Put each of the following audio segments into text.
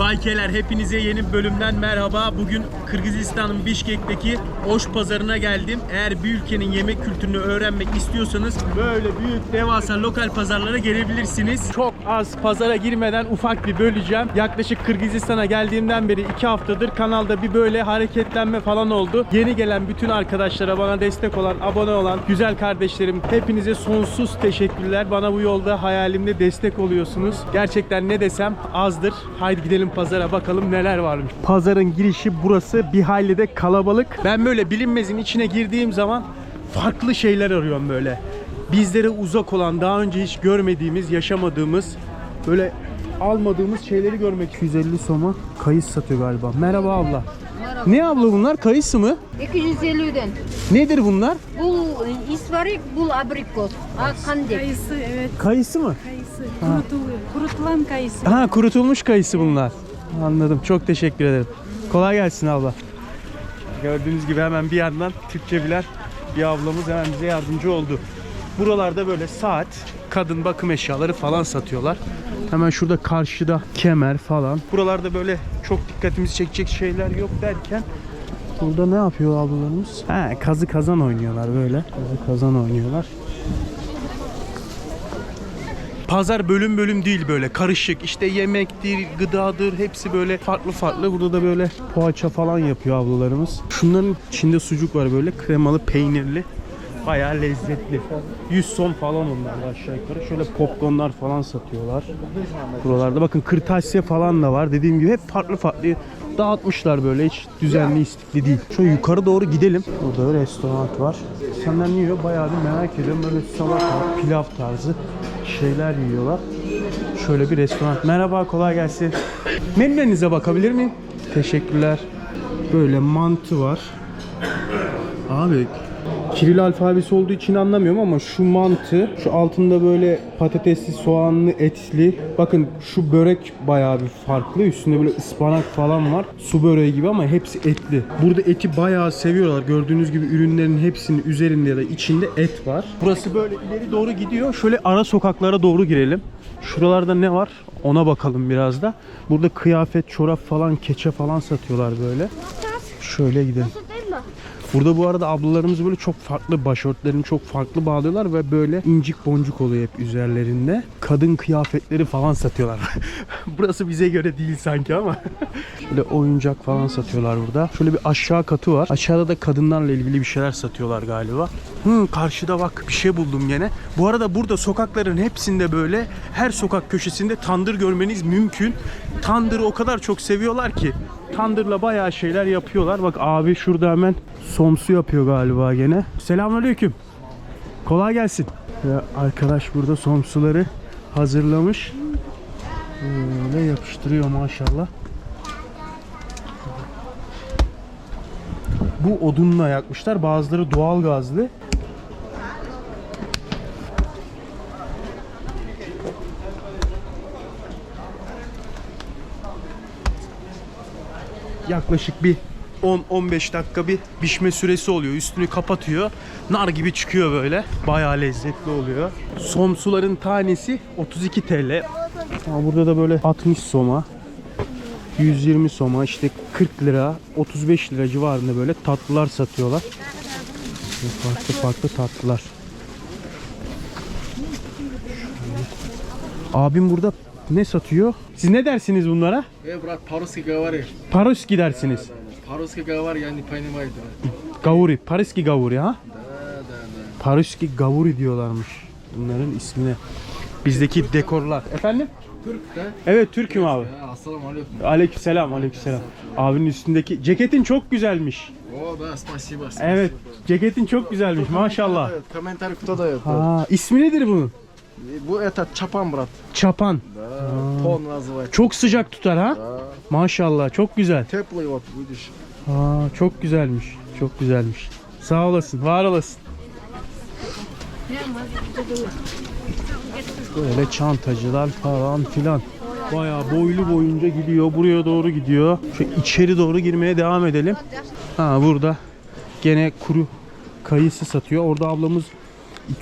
Baykeler hepinize yeni bölümden merhaba. Bugün Kırgızistan'ın Bişkek'teki Oş pazarına geldim. Eğer bir ülkenin yemek kültürünü öğrenmek istiyorsanız böyle büyük devasa lokal pazarlara gelebilirsiniz. Çok az pazara girmeden ufak bir böleceğim. Yaklaşık Kırgızistan'a geldiğimden beri 2 haftadır kanalda bir böyle hareketlenme falan oldu. Yeni gelen bütün arkadaşlara bana destek olan, abone olan güzel kardeşlerim hepinize sonsuz teşekkürler. Bana bu yolda hayalimde destek oluyorsunuz. Gerçekten ne desem azdır. Haydi gidelim pazara bakalım neler varmış. Pazarın girişi burası bir hayli de kalabalık. Ben böyle bilinmezin içine girdiğim zaman farklı şeyler arıyorum böyle. Bizlere uzak olan, daha önce hiç görmediğimiz, yaşamadığımız, böyle almadığımız şeyleri görmek. 250 soma kayıs satıyor galiba. Merhaba abla. Ne abla bunlar? Kayısı mı? 250'den. Nedir bunlar? Bul e, isvarik, bul abrikot. Kayısı evet Kayısı mı? kayısı kurutulu, kurutulan kayısı. Ha kurutulmuş kayısı bunlar. Anladım. Çok teşekkür ederim. Kolay gelsin abla. Gördüğünüz gibi hemen bir yandan Türkçe bilen bir ablamız hemen bize yardımcı oldu. Buralarda böyle saat, kadın bakım eşyaları falan satıyorlar. Hemen şurada karşıda kemer falan. Buralarda böyle çok dikkatimizi çekecek şeyler yok derken Burada ne yapıyor ablalarımız? Ha, kazı kazan oynuyorlar böyle. Kazı kazan oynuyorlar. Pazar bölüm bölüm değil böyle karışık işte yemektir, gıdadır hepsi böyle farklı farklı. Burada da böyle poğaça falan yapıyor ablalarımız. Şunların içinde sucuk var böyle kremalı peynirli. Bayağı lezzetli. 100 son falan onlar aşağı yukarı. Şöyle popcornlar falan satıyorlar. Buralarda bakın kırtasiye falan da var. Dediğim gibi hep farklı farklı dağıtmışlar böyle hiç düzenli istikli değil. Şöyle yukarı doğru gidelim. Burada restoran var. Ne yiyor? Bayağı bir merak ediyorum. Böyle salata, pilav tarzı şeyler yiyorlar. Şöyle bir restoran. Merhaba, kolay gelsin. Menülerinize bakabilir miyim? Teşekkürler. Böyle mantı var. Abi Kiril alfabesi olduğu için anlamıyorum ama şu mantı, şu altında böyle patatesli, soğanlı, etli. Bakın şu börek bayağı bir farklı. Üstünde böyle ıspanak falan var. Su böreği gibi ama hepsi etli. Burada eti bayağı seviyorlar. Gördüğünüz gibi ürünlerin hepsinin üzerinde ya da içinde et var. Burası böyle ileri doğru gidiyor. Şöyle ara sokaklara doğru girelim. Şuralarda ne var? Ona bakalım biraz da. Burada kıyafet, çorap falan, keçe falan satıyorlar böyle. Şöyle gidelim. Burada bu arada ablalarımız böyle çok farklı başörtlerini çok farklı bağlıyorlar ve böyle incik boncuk oluyor hep üzerlerinde. Kadın kıyafetleri falan satıyorlar. Burası bize göre değil sanki ama. böyle oyuncak falan satıyorlar burada. Şöyle bir aşağı katı var. Aşağıda da kadınlarla ilgili bir şeyler satıyorlar galiba. Hı, karşıda bak bir şey buldum gene. Bu arada burada sokakların hepsinde böyle her sokak köşesinde tandır görmeniz mümkün. Tandırı o kadar çok seviyorlar ki tandırla bayağı şeyler yapıyorlar. Bak abi şurada hemen somsu yapıyor galiba gene. Selamünaleyküm. Kolay gelsin. Ya arkadaş burada somsuları hazırlamış. Böyle yapıştırıyor maşallah. Bu odunla yakmışlar. Bazıları doğal gazlı. Yaklaşık bir 10-15 dakika bir pişme süresi oluyor. Üstünü kapatıyor. Nar gibi çıkıyor böyle. Bayağı lezzetli oluyor. Somsuların tanesi 32 TL. Ama burada da böyle 60 soma. 120 soma işte 40 lira 35 lira civarında böyle tatlılar satıyorlar. Farklı farklı tatlılar. Abim burada ne satıyor? Siz ne dersiniz bunlara? E bırak Paruski gavari. Paruski dersiniz. Da, da. Paruski gavari yani panimaydı. Gavuri, Paruski gavuri ha? Da, da, da. Paruski gavuri diyorlarmış bunların ismine. Bizdeki Türk dekorlar. Da. Efendim? Türk de. Evet Türk'üm abi. Assalamu aleyküm. Aleykümselam, aleykümselam. Abinin üstündeki ceketin çok güzelmiş. O da spasiba, Evet, ceketin çok güzelmiş maşallah. Evet, komentar kutuda yok. Ha, ismi nedir bunun? Bu это чапан, брат. Çapan. Да, тон называется. Çok sıcak tutar ha? Да. Maşallah, çok güzel. Теплый вот, видишь. Aa, çok güzelmiş, çok güzelmiş. Sağ olasın, var olasın. Böyle çantacılar falan filan. Bayağı boylu boyunca gidiyor. Buraya doğru gidiyor. Şu içeri doğru girmeye devam edelim. Ha burada gene kuru kayısı satıyor. Orada ablamız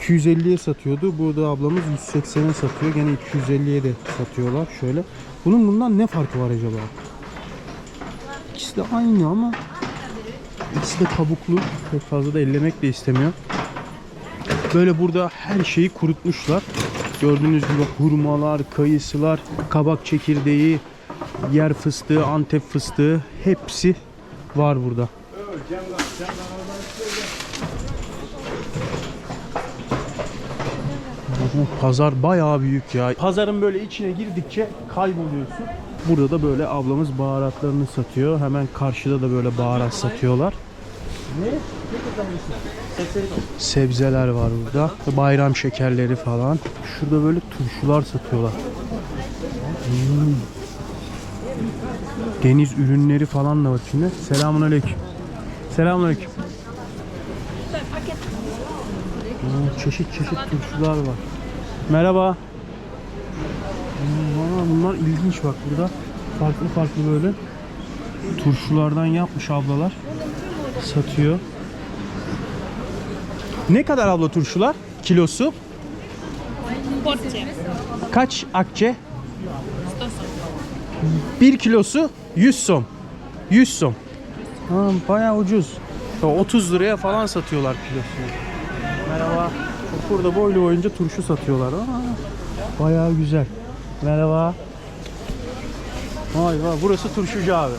250'ye satıyordu. Burada ablamız 180'e satıyor. Gene 250'ye de satıyorlar. Şöyle. Bunun bundan ne farkı var acaba? İkisi de aynı ama ikisi de kabuklu. Pek fazla da ellemek de istemiyor. Böyle burada her şeyi kurutmuşlar. Gördüğünüz gibi hurmalar, kayısılar, kabak çekirdeği, yer fıstığı, antep fıstığı hepsi var burada. Bu pazar bayağı büyük ya. Pazarın böyle içine girdikçe kayboluyorsun. Burada da böyle ablamız baharatlarını satıyor. Hemen karşıda da böyle baharat satıyorlar. Sebzeler var burada. Bayram şekerleri falan. Şurada böyle turşular satıyorlar. Hmm. Deniz ürünleri falan da var şimdi. Selamun aleyküm. Selamun aleyküm. Oo, çeşit çeşit turşular var. Merhaba. Valla bunlar ilginç bak burada. Farklı farklı böyle turşulardan yapmış ablalar. Satıyor. Ne kadar abla turşular? Kilosu? Kaç akçe? 1 kilosu 100 som. 100 som. Ha, bayağı ucuz. Ya 30 liraya falan satıyorlar kilosunu. Merhaba. Burada boylu boyunca turşu satıyorlar. Aa, bayağı güzel. Merhaba. Vay vay burası turşucu abi.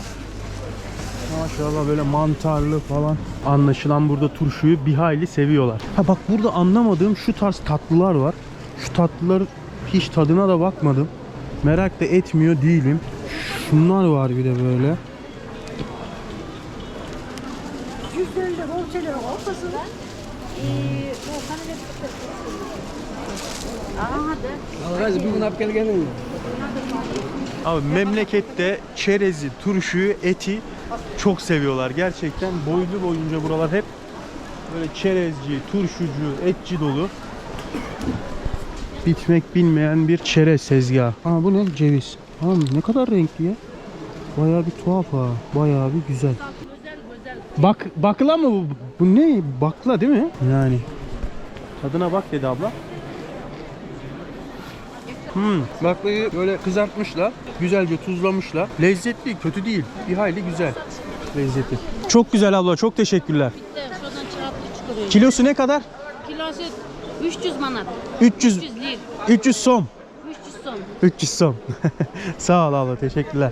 Maşallah böyle mantarlı falan. Anlaşılan burada turşuyu bir hayli seviyorlar. Ha bak burada anlamadığım şu tarz tatlılar var. Şu tatlılar hiç tadına da bakmadım. Merak da etmiyor değilim. Şunlar var bir de böyle. Abi memlekette çerezi, turşuyu, eti çok seviyorlar. Gerçekten boylu boyunca buralar hep böyle çerezci, turşucu, etçi dolu. Bitmek bilmeyen bir çerez tezgahı. Aa bu ne? Ceviz. Aa, ne kadar renkli ya. Bayağı bir tuhaf ha. Bayağı bir güzel. Bak bakla mı bu? Bu ne? Bakla değil mi? Yani. Tadına bak dedi abla. Hmm, baklayı böyle kızartmışlar. Güzelce tuzlamışlar. Lezzetli, kötü değil. Bir hayli güzel. Lezzetli. Çok güzel abla, çok teşekkürler. Kilosu ne kadar? Kilosu 300 manat. 300 300 lir. 300 som. 300 son. 300 som. Sağ ol abla, teşekkürler.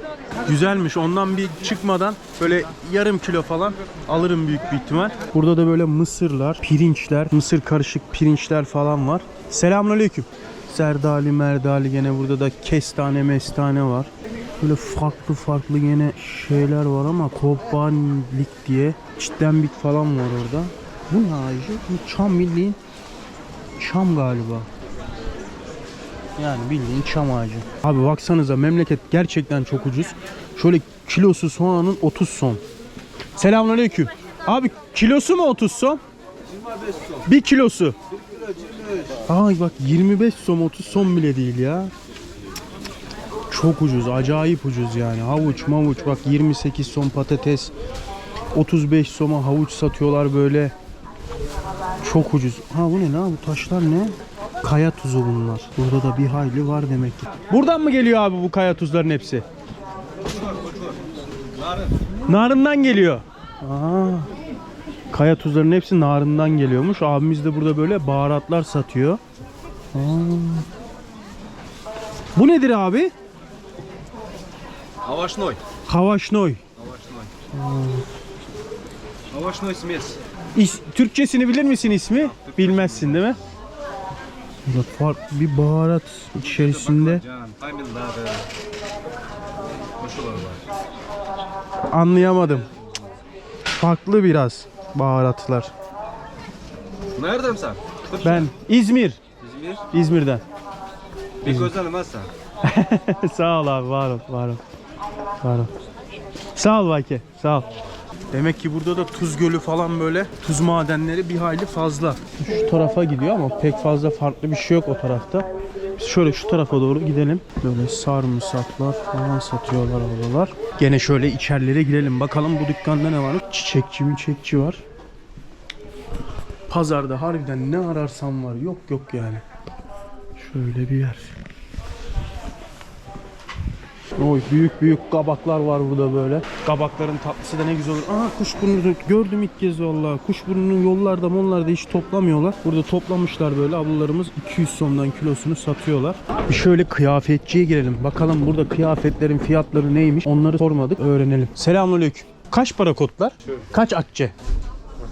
Güzelmiş. Ondan bir çıkmadan böyle yarım kilo falan alırım büyük bir ihtimal. Burada da böyle mısırlar, pirinçler, mısır karışık pirinçler falan var. Selamünaleyküm. Serdali, merdali gene burada da kestane, mestane var. Böyle farklı farklı gene şeyler var ama kobanlik diye çitlenbik falan var orada. Bu ne ağacı? Bu çam bildiğin çam galiba. Yani bildiğin çam ağacı. Abi baksanıza memleket gerçekten çok ucuz. Şöyle kilosu soğanın 30 son. Selamünaleyküm. Abi kilosu mu 30 son? 1 kilosu. Ay bak 25 som 30 som bile değil ya. Çok ucuz, acayip ucuz yani. Havuç, mavuç bak 28 som patates. 35 soma havuç satıyorlar böyle. Çok ucuz. Ha bu ne lan? Bu taşlar ne? Kaya tuzu bunlar. Burada da bir hayli var demek ki. Buradan mı geliyor abi bu kaya tuzların hepsi? Narından geliyor. Aa. Kaya tuzlarının hepsi narından geliyormuş. Abimiz de burada böyle baharatlar satıyor. Aa. Bu nedir abi? Овощной. Havaşnoy. Овощной смесь. İs- Türkçesini bilir misin ismi? Bilmezsin değil mi? Bu farklı bir baharat içerisinde. Anlayamadım. Farklı biraz baharatlar. Nereden sen? Ben İzmir. İzmir. İzmir'den. Bir gözlerim varsa. Sağ ol abi var ol var ol. Var ol. Sağ ol Vaki. Sağ ol. Demek ki burada da tuz gölü falan böyle tuz madenleri bir hayli fazla. Şu tarafa gidiyor ama pek fazla farklı bir şey yok o tarafta. Biz şöyle şu tarafa doğru gidelim. Böyle sarımsaklar falan satıyorlar oralar. Gene şöyle içerilere girelim bakalım bu dükkanda ne var? Çiçekçi mi çiçekçi var. Pazarda harbiden ne ararsan var yok yok yani. Şöyle bir yer. Oy büyük büyük kabaklar var burada böyle. Kabakların tatlısı da ne güzel olur. Aa kuşburnu gördüm ilk kez valla. Kuşburnunu yollarda monlarda hiç toplamıyorlar. Burada toplamışlar böyle ablalarımız 200 somdan kilosunu satıyorlar. Bir şöyle kıyafetçiye girelim. Bakalım burada kıyafetlerin fiyatları neymiş onları sormadık öğrenelim. Selamünaleyküm. Kaç para kotlar? Kaç akçe?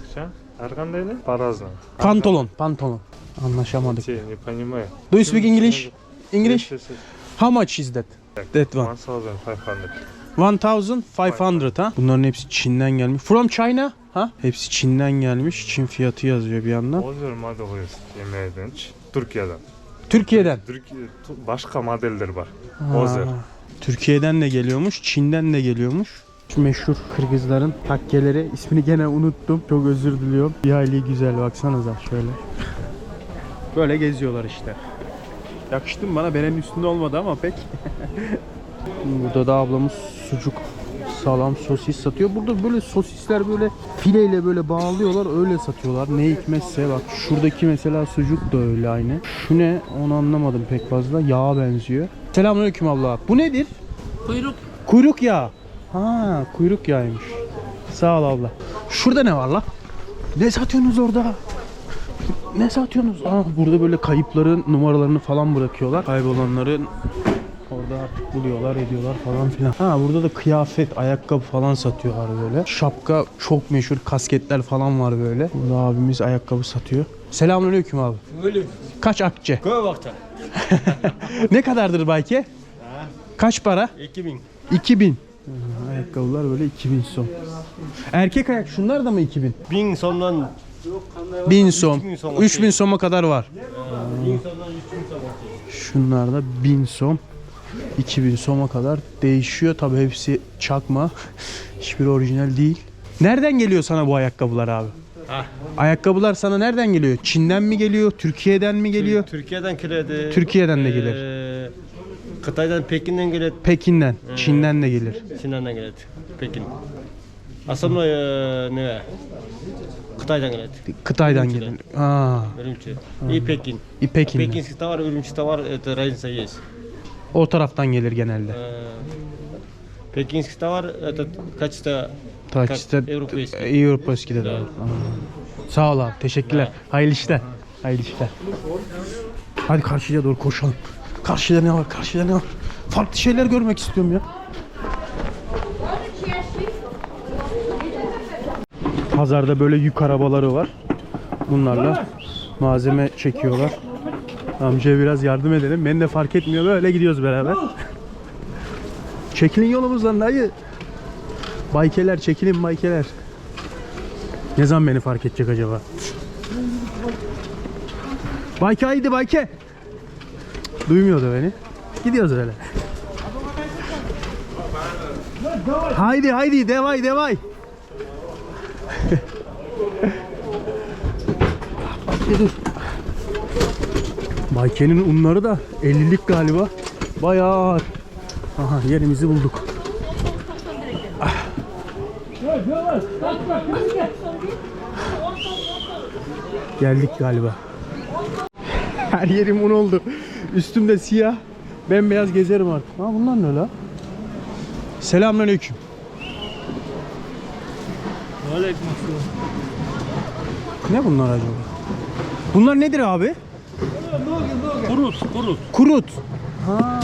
Akçe. Erkan değil Parazna. Pantolon. Pantolon. Anlaşamadık. Şey, Do you speak English? English? How much is that? That one. 1500. 1500 ha? Bunların hepsi Çin'den gelmiş. From China? Ha? Hepsi Çin'den gelmiş. Çin fiyatı yazıyor bir yandan. Olur modeli yemeğden. Türkiye'den. Türkiye'den. Başka modeller var. Ozer. Türkiye'den de geliyormuş, Çin'den de geliyormuş. Şu meşhur Kırgızların takkeleri ismini gene unuttum. Çok özür diliyorum. Bir hayli güzel baksanıza şöyle. Böyle geziyorlar işte. Yakıştı mı bana? Benim üstünde olmadı ama pek. Burada da ablamız sucuk, salam, sosis satıyor. Burada böyle sosisler böyle fileyle böyle bağlıyorlar öyle satıyorlar. Ne hikmetse bak şuradaki mesela sucuk da öyle aynı. Şu ne onu anlamadım pek fazla. Yağa benziyor. Selamünaleyküm abla. Bu nedir? Kuyruk. Kuyruk yağı. Ha kuyruk yağıymış. Sağ ol abla. Şurada ne var la? Ne satıyorsunuz orada? Ne satıyorsunuz? Aa, burada böyle kayıpların numaralarını falan bırakıyorlar. Kaybolanların orada artık buluyorlar, ediyorlar falan filan. Ha burada da kıyafet, ayakkabı falan satıyorlar böyle. Şapka çok meşhur, kasketler falan var böyle. Burada abimiz ayakkabı satıyor. Selamünaleyküm abi. Kaç akçe? ne kadardır Bayke? Kaç para? 2000. 2000. Hı, Ayakkabılar böyle 2000 som. Erkek ayak şunlar da mı 2000? 1000 sondan 1000 som. 3000 som. 3000 soma kadar var. 1000 sondan 3000 son. Şunlar da 1000 som. 2000 soma kadar değişiyor. Tabi hepsi çakma. Hiçbir orijinal değil. Nereden geliyor sana bu ayakkabılar abi? Ayakkabılar sana nereden geliyor? Çin'den mi geliyor? Türkiye'den mi geliyor? Türkiye'den kiredi. Türkiye'den de gelir. Eee, Kıtay'dan Pekin'den geledi. Pekin'den, Çin'den de gelir. Sinan'dan geledi. Pekin. Aslında eee, ne? Kıtay'dan geledi. Kıtay'dan gelir. Aa, Ürümçi. İyi Pekin. i- Pekin'den. Pekinski de var, Ürümçi de var. Это разница есть. O taraftan gelir genelde. Eee, Pekinski de var. Это качество Takiste Как европейский. Европейski'de de var. Aa. Sağ ol abi. Teşekkürler. Hayırlı işler. Hayırlı işler. Hadi karşıya doğru koşalım. Karşıda ne var? Karşıda ne var? Farklı şeyler görmek istiyorum ya. Pazarda böyle yük arabaları var. Bunlarla malzeme çekiyorlar. Amcaya biraz yardım edelim. Beni de fark etmiyor. Böyle gidiyoruz beraber. Çekilin yolumuzdan dayı. Baykeler çekilin baykeler. Ne zaman beni fark edecek acaba? Bayke haydi bayke. Duymuyordu beni. Gidiyoruz öyle. haydi haydi devay devay. Bayke dur. Bayke'nin unları da 50'lik galiba. Bayağı ağır. Aha yerimizi bulduk. Geldik galiba. Her yerim un oldu. Üstümde siyah. Bembeyaz gezerim artık. Ha bunlar ne la? Selamünaleyküm. Ne bunlar acaba? Bunlar nedir abi? Kurut, kurut. Kurut. Ha,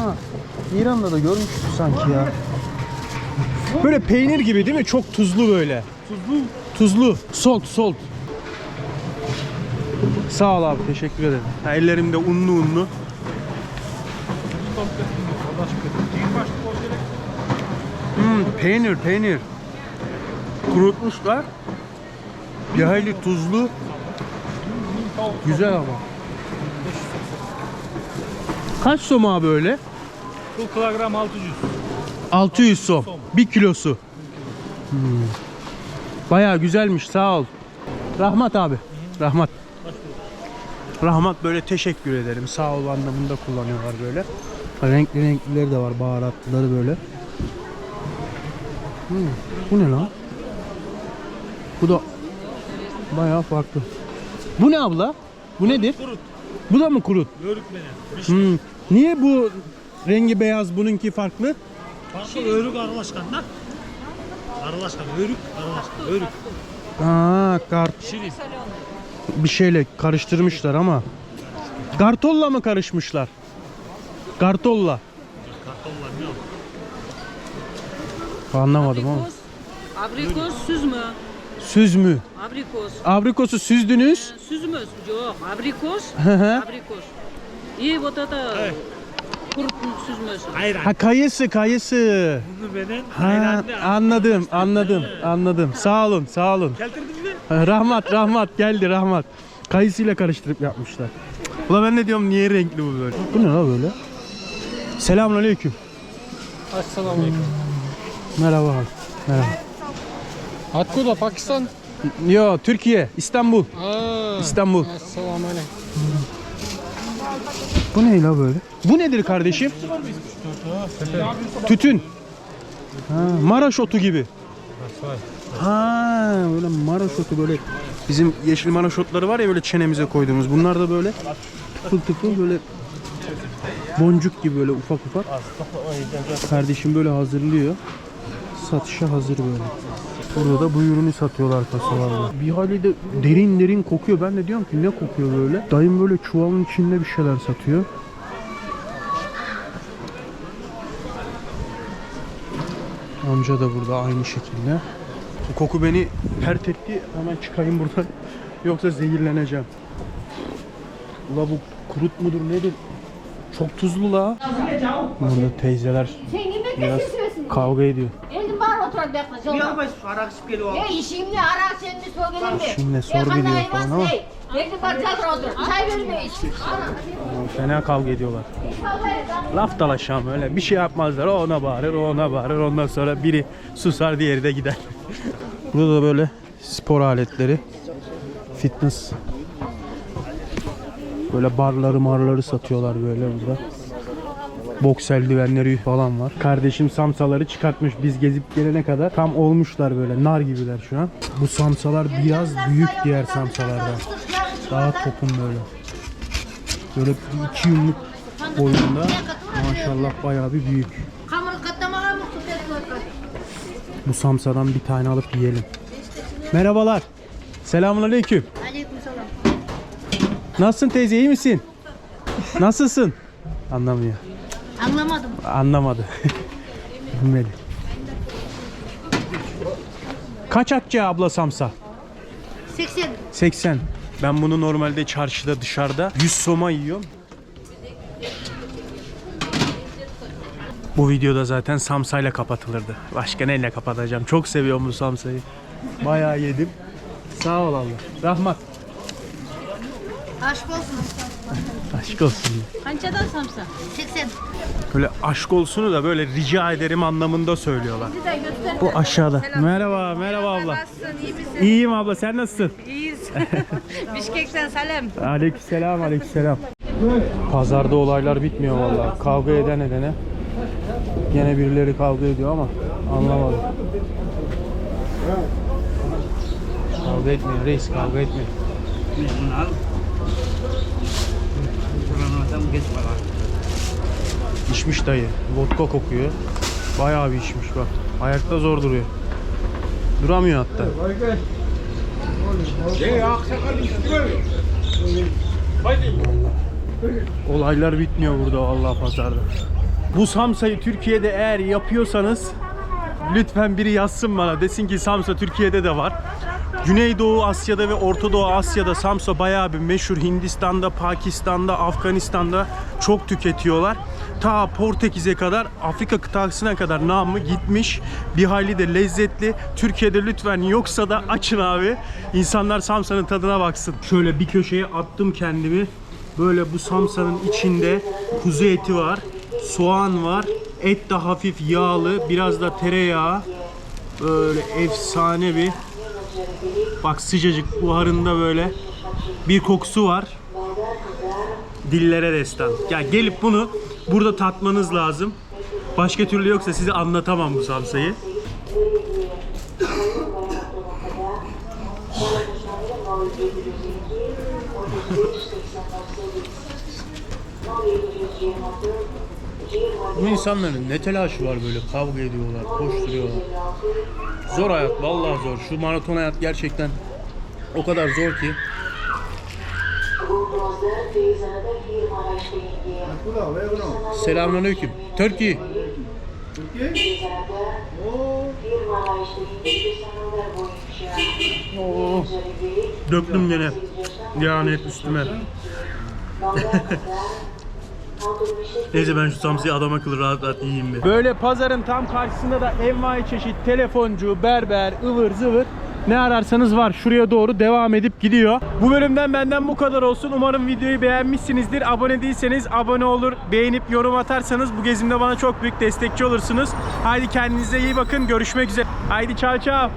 İran'da da görmüştük sanki ya. Böyle peynir gibi değil mi? Çok tuzlu böyle. Tuzlu. Tuzlu. Salt, salt. Sağ ol abi, teşekkür ederim. Ha, ellerimde unlu unlu. Hmm, peynir, peynir. Kurutmuşlar. Bir hayli tuzlu. Güzel ama. Kaç som abi öyle? Bu kilogram 600. 600 som. 1 kilosu. Hmm. Bayağı güzelmiş sağ ol. Rahmat abi. Rahmat. Rahmat böyle teşekkür ederim. Sağ ol anlamında kullanıyorlar böyle. Renkli renklileri de var. Baharatlıları böyle. Hmm, Bu ne lan? Bu da bayağı farklı. Bu ne abla? Bu nedir? Kurut. Bu da mı kurut? Yörükmene. Hmm. Niye bu rengi beyaz bununki farklı? Farklı örük arılaşkanlar. Arılaşkan, örük, arılaşkan, örük. Aa, kart. Şirin. Bir şeyle karıştırmışlar ama. Gartolla mı karışmışlar? Gartolla. Kartonlar ne oldu? Anlamadım ama. Abrikos süzme. Süz mü? Süzmü. Abrikos. Abrikosu süzdünüz. Süzmüz. Yok. Abrikos. Abrikos. İyi o da da kurutmuş süzmüz. Ayran. Ha kayısı kayısı. Bunu beden Ha, ayranlı. anladım anladım anladım. Sağ olun sağ olun. Keltirdin mi? Rahmat rahmat geldi rahmat. Kayısıyla karıştırıp yapmışlar. Ula ben ne diyorum niye renkli bu böyle? Bu ne la böyle? Selamünaleyküm. Assalamualaikum. Merhaba abi. Merhaba. Откуда? Pakistan? Yo Türkiye, İstanbul. Aa, İstanbul. Assalamualaikum. Bu ne la böyle? Bu nedir kardeşim? Tütün. Ha, Maraş otu gibi. Ha, böyle Maraş otu böyle bizim yeşil Maraş otları var ya böyle çenemize koyduğumuz. Bunlar da böyle tıfıl tıfıl böyle boncuk gibi böyle ufak ufak. Kardeşim böyle hazırlıyor. Satışa hazır böyle. Burada da bu ürünü satıyorlar kasalarda. Bir hali de derin derin kokuyor. Ben de diyorum ki ne kokuyor böyle? Dayım böyle çuvalın içinde bir şeyler satıyor. Amca da burada aynı şekilde. Bu koku beni pert etti. Hemen çıkayım buradan. Yoksa zehirleneceğim. Ula bu kurut mudur nedir? Çok tuzlu la. Burada teyzeler biraz kavga ediyor. Aman be kız Bir olma. almayız şu arak içip geliyor. Ne işim ne? Ara sen mi sor gelin mi? Şimdi sor Yakında gidiyor hayvan falan ama ne? Belki parçalar otur. Çay verme hiç. Aman fena kavga ediyorlar. Laf dalaşam öyle bir şey yapmazlar. O ona bağırır, o ona bağırır. Ondan sonra biri susar, diğeri de gider. Burada da böyle spor aletleri, fitness böyle barları marları satıyorlar böyle burada boks eldivenleri falan var. Kardeşim samsaları çıkartmış biz gezip gelene kadar. Tam olmuşlar böyle nar gibiler şu an. Bu samsalar biraz büyük diğer samsalardan. Daha topun böyle. Böyle iki yumruk boyunda maşallah bayağı bir büyük. Bu samsadan bir tane alıp yiyelim. Merhabalar. Selamun aleyküm. Nasılsın teyze iyi misin? Nasılsın? Anlamıyor. Anlamadım. Anlamadı. Bilmedi. Kaç akçe abla samsa? 80. 80. Ben bunu normalde çarşıda dışarıda 100 soma yiyorum. Bu videoda zaten samsayla kapatılırdı. Başka neyle kapatacağım? Çok seviyorum bu samsayı. Bayağı yedim. Sağ ol Allah. Rahmat. Aşk olsun. Aşk olsun. Qanchadan samsa? 80. Böyle aşk olsunu da böyle rica ederim anlamında söylüyorlar. Bu aşağıda. Merhaba, merhaba abla. iyi misin? İyiyim abla, sen nasılsın? İyiyiz. Bişkek'ten selam. Aleykümselam, aleykümselam. Pazarda olaylar bitmiyor vallahi. Kavga eden edene. Gene birileri kavga ediyor ama anlamadım. Kavga etmiyor reis, kavga etmiyor. İçmiş dayı. Vodka kokuyor. Bayağı bir içmiş bak. Ayakta zor duruyor. Duramıyor hatta. Olaylar bitmiyor burada vallahi pazarda. Bu Samsa'yı Türkiye'de eğer yapıyorsanız lütfen biri yazsın bana. Desin ki Samsa Türkiye'de de var. Güneydoğu Asya'da ve Orta Doğu Asya'da Samsa bayağı bir meşhur. Hindistan'da, Pakistan'da, Afganistan'da çok tüketiyorlar. Ta Portekiz'e kadar, Afrika kıtasına kadar namı gitmiş. Bir hayli de lezzetli. Türkiye'de lütfen yoksa da açın abi. İnsanlar Samsa'nın tadına baksın. Şöyle bir köşeye attım kendimi. Böyle bu samsanın içinde kuzu eti var, soğan var, et de hafif yağlı, biraz da tereyağı. Böyle efsane bir Bak sıcacık buharında böyle bir kokusu var. Dillere destan. Ya gelip bunu burada tatmanız lazım. Başka türlü yoksa size anlatamam bu samsayı. Bu insanların ne telaşı var böyle kavga ediyorlar, koşturuyorlar. Zor hayat, vallahi zor. Şu maraton hayat gerçekten o kadar zor ki. Selamünaleyküm. Türkiye. Oo. Döktüm gene. Yani hep üstüme. Neyse ben şu samsiyi adam akıllı rahat rahat yiyeyim bir. Böyle pazarın tam karşısında da envai çeşit telefoncu, berber, ıvır zıvır ne ararsanız var. Şuraya doğru devam edip gidiyor. Bu bölümden benden bu kadar olsun. Umarım videoyu beğenmişsinizdir. Abone değilseniz abone olur. Beğenip yorum atarsanız bu gezimde bana çok büyük destekçi olursunuz. Haydi kendinize iyi bakın. Görüşmek üzere. Haydi çao çao.